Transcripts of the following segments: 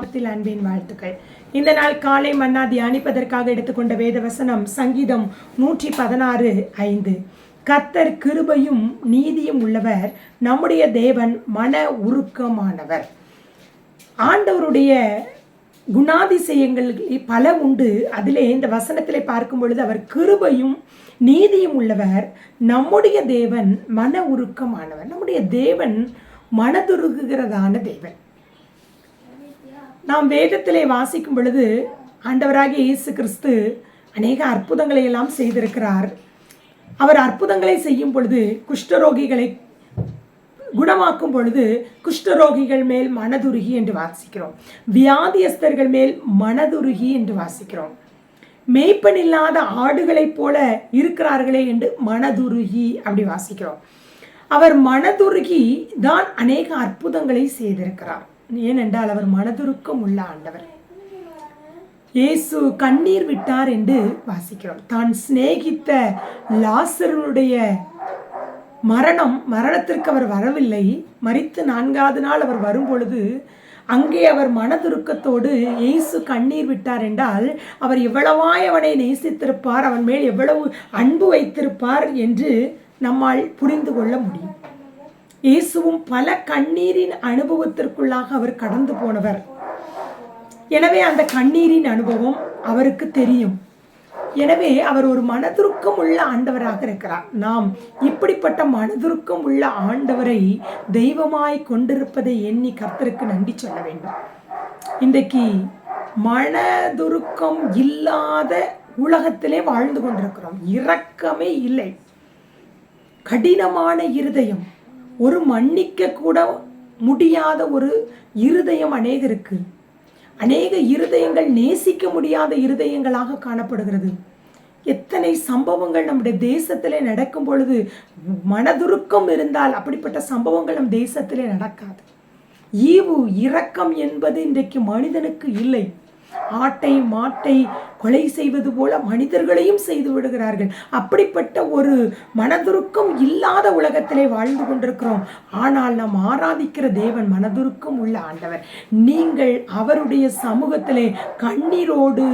நாமத்தில் அன்பின் வாழ்த்துக்கள். இந்த நாள் காலை மன்னா தியானிப்பதற்காக எடுத்துக்கொண்ட வேத வசனம் சங்கீதம் நூற்றி பதினாறு ஐந்து. கத்தர் கிருபையும் நீதியும் உள்ளவர் நம்முடைய தேவன் மன உருக்கமானவர். ஆண்டவருடைய குணாதிசயங்கள் பல உண்டு. அதிலே இந்த வசனத்திலே பார்க்கும் பொழுது அவர் கிருபையும் நீதியும் உள்ளவர் நம்முடைய தேவன் மன உருக்கமானவர். நம்முடைய தேவன் மனதுருகுகிறதான தேவன். நாம் வேதத்திலே வாசிக்கும் பொழுது ஆண்டவராகிய இயேசு கிறிஸ்து அநேக அற்புதங்களை எல்லாம் செய்திருக்கிறார். அவர் அற்புதங்களை செய்யும் பொழுது குஷ்டரோகிகளை குணமாக்கும் பொழுது குஷ்டரோகிகள் மேல் மனதுருகி என்று வாசிக்கிறோம். வியாதியஸ்தர்கள் மேல் மனதுருகி என்று வாசிக்கிறோம். மேய்ப்பன் இல்லாத ஆடுகளைப் போல இருக்கிறார்களே என்று மனதுருகி அப்படி வாசிக்கிறோம். அவர் மனதுருகி தான் அநேக அற்புதங்களை செய்திருக்கிறார். ஏனென்றால் அவர் மனதுருக்கம் உள்ள ஆண்டவர். இயேசு கண்ணீர் விட்டார் என்று வாசிக்கிறோம். தான் சிநேகித்த லாசருடைய மரணம் மரணத்திற்கு அவர் வரவில்லை. மறித்து நான்காவது நாள் அவர் வரும்பொழுது அங்கே அவர் மனதுருக்கத்தோடு இயேசு கண்ணீர் விட்டார் என்றால் அவர் எவ்வளவாய் அவனை நேசித்திருப்பார் அவன் மேல் எவ்வளவு அன்பு வைத்திருப்பார் என்று நம்மால் புரிந்து கொள்ள முடியும். இயேசுவும் பல கண்ணீரின் அனுபவத்திற்குள்ளாக அவர் கடந்து போனவர். எனவே அந்த கண்ணீரின் அனுபவம் அவருக்கு தெரியும். எனவே அவர் ஒரு மனதுருக்கம் உள்ள ஆண்டவராக இருக்கிறார். நாம் இப்படிப்பட்ட மனதுருக்கம் உள்ள ஆண்டவரை தெய்வமாய் கொண்டிருப்பதை எண்ணி கர்த்தருக்கு நன்றி சொல்ல வேண்டும். இன்றைக்கு மனதுருக்கம் இல்லாத உலகத்திலே வாழ்ந்து கொண்டிருக்கிறோம். இரக்கமே இல்லை. கடினமான இருதயம். ஒரு மன்னிக்க கூட முடியாத ஒரு இருதயம் அநேகருக்கு. அநேக இருதயங்கள் நேசிக்க முடியாத இருதயங்களாக காணப்படுகிறது. எத்தனை சம்பவங்கள் நம்முடைய தேசத்திலே நடக்கும் பொழுது மனதுருக்கம் இருந்தால் அப்படிப்பட்ட சம்பவங்கள் நம் தேசத்திலே நடக்காது. ஈவு இரக்கம் என்பது இன்றைக்கு மனிதனுக்கு இல்லை. ஆட்டை மாட்டை கொலை செய்வது போல மனிதர்களையும் செய்து விடுகிறார்கள். அப்படிப்பட்ட ஒரு மனதுருக்கம் இல்லாத உலகத்திலே வாழ்ந்து கொண்டிருக்கிறோம். ஆனால் நாம் ஆராதிக்கிற தேவன் மனதுருக்கம் உள்ள ஆண்டவர். நீங்கள் அவருடைய சமூகத்திலே கண்ணீரோடு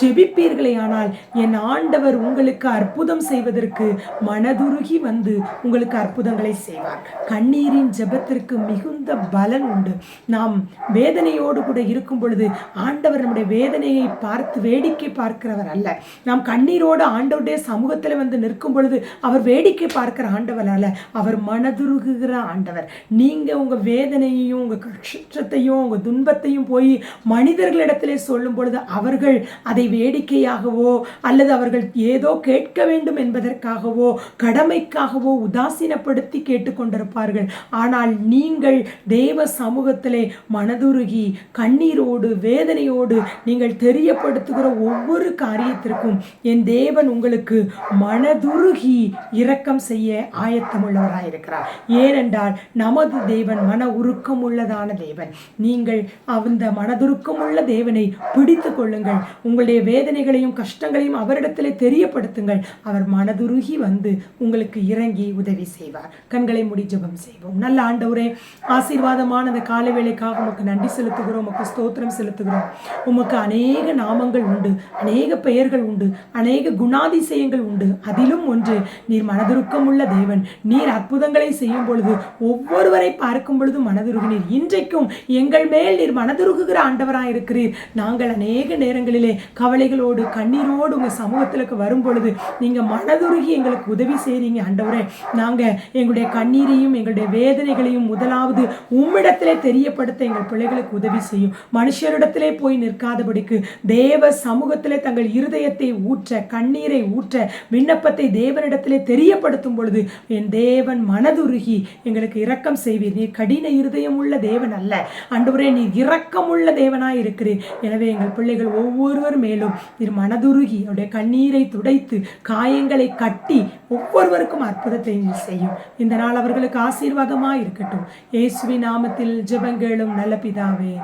ஜெபிப்பீர்களே ஆனால் என் ஆண்டவர் உங்களுக்கு அற்புதம் செய்வதற்கு மனதுருகி வந்து உங்களுக்கு அற்புதங்களை செய்வார். கண்ணீரின் ஜெபத்திற்கு மிகுந்த பலன் உண்டு. நாம் வேதனையோடு கூட இருக்கும் பொழுது ஆண்டவர் நம்முடைய வேதனையை பார்த்து வேடிக்கை பார்க்கிறவர் அல்ல. நாம் கண்ணீரோடு ஆண்டவருடைய சமூகத்தில் வந்து நிற்கும் பொழுது அவர் வேடிக்கை பார்க்கிற ஆண்டவர் அல்ல. அவர் மனதுருகுகிற ஆண்டவர். நீங்கள் உங்க வேதனையையும் உங்க கஷ்டத்தையும் உங்க துன்பத்தையும் போய் மனிதர்களிடத்திலே சொல்லும் பொழுது அவர்கள் அதை வேடிக்கையாகவோ அல்லது அவர்கள் ஏதோ கேட்க வேண்டும் என்பதற்காகவோ கடமைக்காகவோ உதாசீனப்படுத்தி கேட்டுக்கொண்டிருப்பார்கள் ஆனால் நீங்கள் தேவ சமூகத்திலே மனதுருகி கண்ணீரோடு வேதனையோடு நீங்கள் தெரியப்படுத்துகிற ஒவ்வொரு காரியத்திற்கும் என் தேவன் உங்களுக்கு மனதுருகி இரக்கம் செய்ய ஆயத்தமுள்ளவராயிருக்கிறார். ஏனென்றால் நமது தேவன் மன உருக்கம் உள்ளதான தேவன். நீங்கள் அந்த மனதுருக்கம் உள்ள தேவனை பிடித்து கொள்ளுங்கள். உங்களுடைய வேதனைகளையும் கஷ்டங்களையும் அவரிடத்திலே தெரியப்படுத்துங்கள். அவர் மனதுருகி வந்து உங்களுக்கு இறங்கி உதவி செய்வார். கண்களை முடி செய்வோம். நல்ல ஆண்டவரே ஆசீர்வாதமான அந்த காலை வேலைக்காக உமக்கு நன்றி செலுத்துகிறோம். உமக்கு ஸ்தோத்திரம் செலுத்துகிறோம். உமக்கு அநேக நாமங்கள் உண்டு அநேக பெயர்கள் உண்டு அநேக குணாதிசயங்கள் உண்டு. அதிலும் ஒன்று நீர் மனதுருக்கமுள்ள தேவன். நீர் அற்புதங்களை செய்யும் பொழுது ஒவ்வொருவரை பார்க்கும் பொழுது மனதுருகினீர். இன்றைக்கும் எங்கள் மேல் நீர் மனதுருகுகிற ஆண்டவராக இருக்கிறீர் நாங்கள் அநேக நேரங்களிலே கவலைகளோடு கண்ணீரோடு உங்கள் சமூகத்திற்கு வரும் பொழுது நீங்கள் மனதுருகி எங்களுக்கு உதவி செய்கிறீங்க ஆண்டவரே. நாங்கள் எங்களுடைய கண்ணீரையும் எங்களுடைய வேதனைகளையும் முதலாவது உம்மிடத்திலே தெரியப்படுத்த எங்கள் பிள்ளைகளுக்கு உதவி செய்யும். மனுஷரிடத்திலே போய் நிற்க நிற்காதபடிக்கு தேவ சமூகத்திலே தங்கள் இருதயத்தை ஊற்ற கண்ணீரை ஊற்ற விண்ணப்பத்தை தேவனிடத்திலே தெரியப்படுத்தும் பொழுது என் தேவன் மனதுருகி எங்களுக்கு இரக்கம் செய்வீர். நீர் கடின இருதயம் உள்ள தேவன் அல்ல. அன்றுவரே நீர் இரக்கமுள்ள தேவனாய் இருக்கிறீர். எனவே எங்கள் பிள்ளைகள் ஒவ்வொருவர் மேலும் நீர் மனதுருகி அவருடைய கண்ணீரை துடைத்து காயங்களை கட்டி ஒவ்வொருவருக்கும் அற்புதத்தை செய்யும். இந்த நாள் அவர்களுக்கு ஆசீர்வாதமாக இருக்கட்டும். இயேசுவின் நாமத்தில் ஜெபங்களும் நல்ல பிதாவே.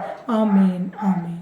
ஆமேன் ஆமேன்.